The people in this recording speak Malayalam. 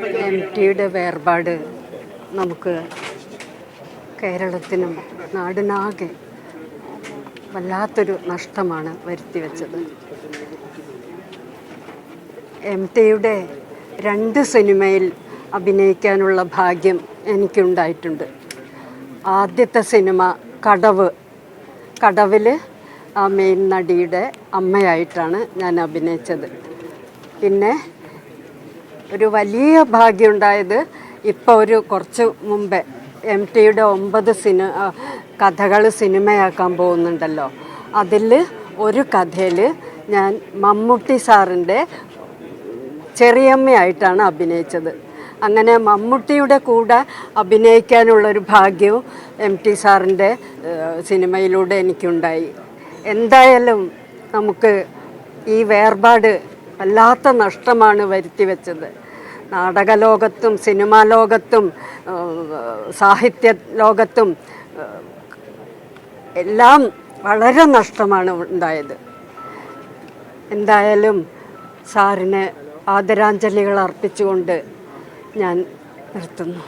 ടിയുടെ വേർപാട് നമുക്ക് കേരളത്തിനും നാടിനാകെ വല്ലാത്തൊരു നഷ്ടമാണ് വരുത്തിവെച്ചത്. എം ടിയുടെ രണ്ട് സിനിമയിൽ അഭിനയിക്കാനുള്ള ഭാഗ്യം എനിക്കുണ്ടായിട്ടുണ്ട്. ആദ്യത്തെ സിനിമ കടവ്. കടവിൽ ആ മെയിൻ നടിയുടെ അമ്മയായിട്ടാണ് ഞാൻ അഭിനയിച്ചത്. പിന്നെ ഒരു വലിയ ഭാഗ്യമുണ്ടായത് ഇപ്പോൾ ഒരു കുറച്ച് മുമ്പേ എം ടിയുടെ ഒമ്പത് സിനി കഥകൾ സിനിമയാക്കാൻ പോകുന്നുണ്ടല്ലോ. അതിൽ ഒരു കഥയിൽ ഞാൻ മമ്മൂട്ടി സാറിന്റെ ചെറിയമ്മയായിട്ടാണ് അഭിനയിച്ചത്. അങ്ങനെ മമ്മൂട്ടിയുടെ കൂടെ അഭിനയിക്കാനുള്ളൊരു ഭാഗ്യവും എം ടി സാറിന്റെ സിനിമയിലൂടെ എനിക്കുണ്ടായി. എന്തായാലും നമുക്ക് ഈ വേർപാട് വല്ലാത്ത നഷ്ടമാണ് വരുത്തി വെച്ചത്. നാടകലോകത്തും സിനിമാ ലോകത്തും സാഹിത്യ ലോകത്തും എല്ലാം വളരെ നഷ്ടമാണ് ഉണ്ടായത്. എന്തായാലും സാറിന് ആദരാഞ്ജലികൾ അർപ്പിച്ചുകൊണ്ട് ഞാൻ നിർത്തുന്നു.